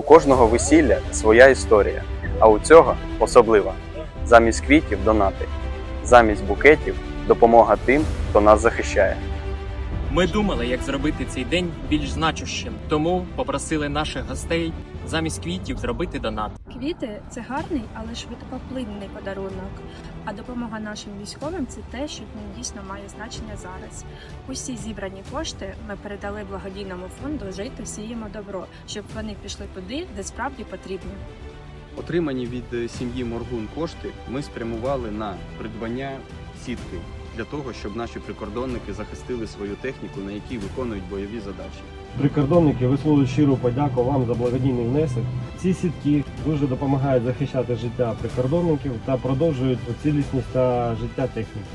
У кожного весілля своя історія, а у цього особлива. Замість квітів донати, замість букетів допомога тим, хто нас захищає. Ми думали, як зробити цей день більш значущим, тому попросили наших гостей замість квітів зробити донат. Квіти це гарний, але швидкоплинний подарунок. А допомога нашим військовим це те, що дійсно має значення зараз. Усі зібрані кошти ми передали благодійному фонду Жити сіємо добро, щоб вони пішли туди, де справді потрібні. Отримані від сім'ї Моргун кошти ми спрямували на придбання сітки для того, щоб наші прикордонники захистили свою техніку, на якій виконують бойові задачі. Прикордонники висловлюють щиру подяку вам за благодійний внесок. Ці сітки дуже допомагають захищати життя прикордонників та продовжують цілісність та життя техніки.